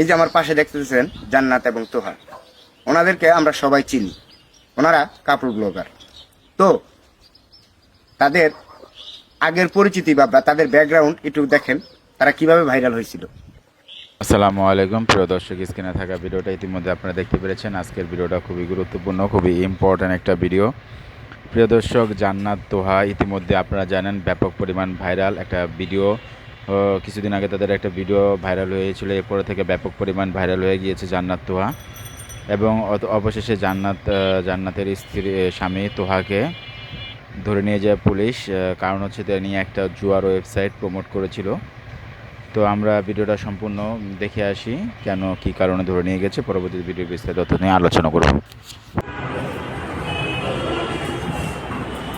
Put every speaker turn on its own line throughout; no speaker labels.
এই যে আমার পাশে দেখতেছেন জান্নাত এবং তোহার ওনাদেরকে আমরা সবাই চিনি। ওনারা কাপড় ব্লগার। তো, তাদের আগের পরিচিতি বা তাদের ব্যাকগ্রাউন্ড একটু দেখেন, তারা কীভাবে ভাইরাল হয়েছিল।
আসসালামু আলাইকুম, প্রিয় দর্শক, স্ক্রিনে থাকা ভিডিওটা ইতিমধ্যে আপনারা দেখতে পেরেছেন। আজকের ভিডিওটা খুবই গুরুত্বপূর্ণ, খুবই ইম্পর্ট্যান্ট একটা ভিডিও প্রিয় দর্শক, জান্নাত তোহা ইতিমধ্যে আপনারা জানেন ব্যাপক পরিমাণ ভাইরাল একটা ভিডিও। কিছুদিন আগে তাদের একটা ভিডিও ভাইরাল হয়েছিল, এরপরে থেকে ব্যাপক পরিমাণ ভাইরাল হয়ে গিয়েছে জান্নাত তোহা। এবং অবশেষে জান্নাত জান্নাতের স্ত্রী স্বামী তোহাকে ধরে নিয়ে যায় পুলিশ। কারণ হচ্ছে তিনি একটা জুয়ার ওয়েবসাইট প্রমোট করেছিল। তো আমরা ভিডিওটা সম্পূর্ণ দেখে আসি, কেন, কি কারণে ধরে নিয়ে গেছে। পরবর্তী ভিডিও বিস্তারিত নিয়ে আলোচনা করব।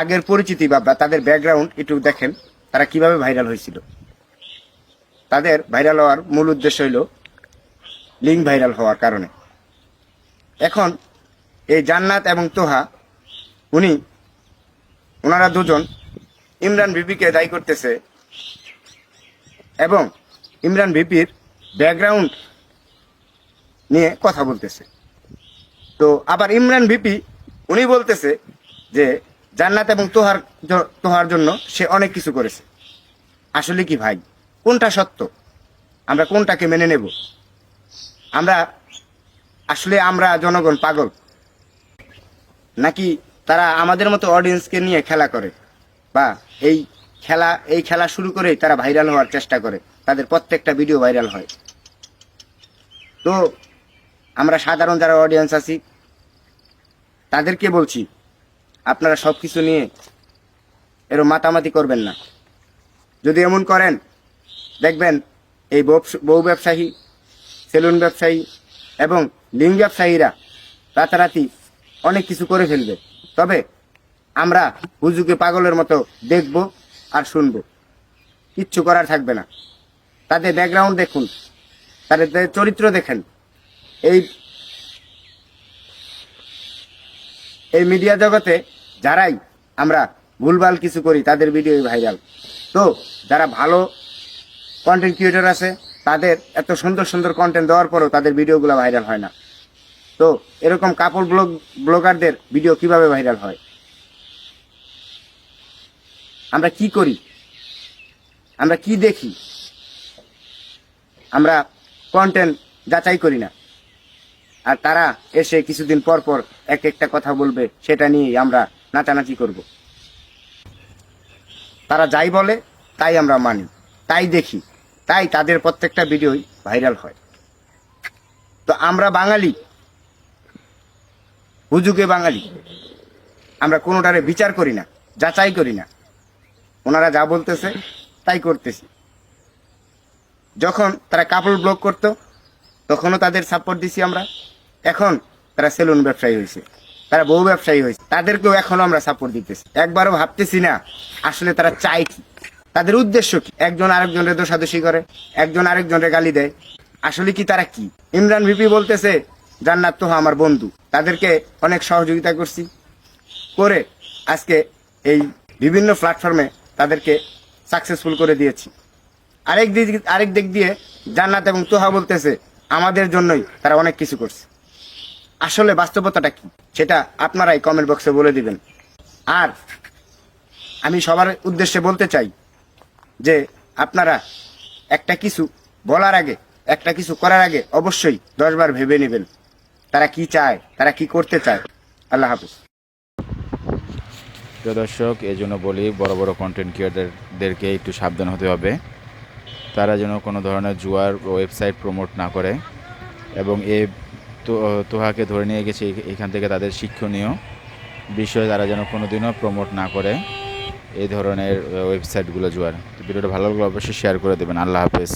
আগের পরিচিতি বা তাদের ব্যাকগ্রাউন্ড একটু দেখেন, তারা কীভাবে ভাইরাল হয়েছিল। তাদের ভাইরাল হওয়ার মূল উদ্দেশ্য হইল লিঙ্ক ভাইরাল হওয়ার কারণে। এখন এই জান্নাত এবং তোহা, উনি ওনারা দুজন ইমরান বিবিকে দায়ী করতেছে এবং ইমরান ভিপির ব্যাকগ্রাউন্ড নিয়ে কথা বলতেছে। তো আবার ইমরান ভিপি, উনি বলতেছে যে জান্নাত এবং তোহার তোহার জন্য সে অনেক কিছু করেছে। আসলে কি ভাই? কোনটা সত্য? আমরা কোনটাকে মেনে নেব? আমরা, আসলে আমরা জনগণ পাগল। নাকি তারা আমাদের মতো অডিয়েন্সকে নিয়ে খেলা করে? বা এই খেলা এই খেলা শুরু করেই তারা ভাইরাল হওয়ার চেষ্টা করে। তাদের প্রত্যেকটা ভিডিও ভাইরাল হয়। তো আমরা সাধারণ যারা অডিয়েন্স আছি, তাদেরকে বলছি আপনারা সব কিছু নিয়ে এরকম মাতামাতি করবেন না। যদি এমন করেন, দেখবেন এই বউ ব্যবসায়ী, সেলুন ব্যবসায়ী এবং লিঙ্গ ব্যবসায়ীরা রাতারাতি অনেক কিছু করে ফেলবে। তবে আমরা হুজুকে পাগলের মতো দেখব আর শুনব। কিচ্ছু করার থাকবে না। তাদের ব্যাকগ্রাউন্ড দেখুন, তাদের চরিত্র দেখেন। এই এই মিডিয়া জগতে যারাই আমরা ভুলভাল কিছু করি, তাদের ভিডিও ভাইরাল তো যারা ভালো কন্টেন্ট ক্রিয়েটর আছে, তাদের এত সুন্দর সুন্দর কন্টেন্ট দেওয়ার পরেও তাদের ভিডিওগুলো ভাইরাল হয় না। তো এরকম কাপড় ব্লগ ব্লগারদের ভিডিও কীভাবে ভাইরাল হয়? আমরা কি করি? আমরা কি দেখি? আমরা কন্টেন্ট যাচাই করি না। আর তারা এসে কিছুদিন পর পর এক একটা কথা বলবে, সেটা নিয়ে আমরা নাচানাচি করব। তারা যাই বলে, তাই আমরা মানি, তাই দেখি, তাই তাদের প্রত্যেকটা ভিডিওই ভাইরাল হয়। তো আমরা বাঙালি হুজুকে বাঙালি, আমরা কোনোটারে বিচার করি না, যাচাই করি না। ওনারা যা বলতেছে, তাই করতেছি। যখন তারা কাপড় ব্লক করতো, তখনও তাদের সাপোর্ট দিছি আমরা। এখন তারা সেলুন ব্যবসায়ী হয়েছে তারা বহু ব্যবসায়ী হয়েছে। তাদেরকেও এখনও আমরা সাপোর্ট দিতেছি। একবারও ভাবতেছি না, আসলে তারা চায় কি? তাদের উদ্দেশ্য কি? একজন আরেকজনের দোষাদোষি করে, একজন আরেকজনের গালি দেয়। আসলে কি তারা কি? ইমরান ভিপি বলতেছে, জান্নাত তো আমার বন্ধু। তাদেরকে অনেক সহযোগিতা করছি। করে আজকে এই বিভিন্ন প্ল্যাটফর্মে তাদেরকে সাকসেসফুল করে দিয়েছি। আরেক দিক আরেক দিক দিয়ে জান্নাত এবং তোহা বলতেছে, আমাদের জন্যই তারা অনেক কিছু করছে। আসলে বাস্তবতাটা কি? সেটা আপনারাই কমেন্ট বক্সে বলে দিবেন। আর আমি সবার উদ্দেশ্যে বলতে চাই যে আপনারা একটা কিছু বলার আগে, একটা কিছু করার আগে অবশ্যই দশবার ভেবে নেবেন তারা কি চায়, তারা কি করতে চায়। আল্লাহ হাফিজ।
প্রিয় দর্শক, এই জন্য বলি বড় বড় কন্টেন্ট ক্রিয়েটারদেরকে একটু সাবধান হতে হবে। তারা যেন কোনো ধরনের জুয়ার ওয়েবসাইট প্রমোট না করে এবং এ তোহাকে ধরে নিয়ে গেছে এখান থেকে তাদের শিক্ষণীয় বিষয় তারা যেন কোনোদিনও প্রমোট না করে এই ধরনের ওয়েবসাইটগুলো জোয়ার। ভিডিওটা ভালো লাগলে অবশ্যই শেয়ার করে দেবেন। আল্লাহ হাফেজ।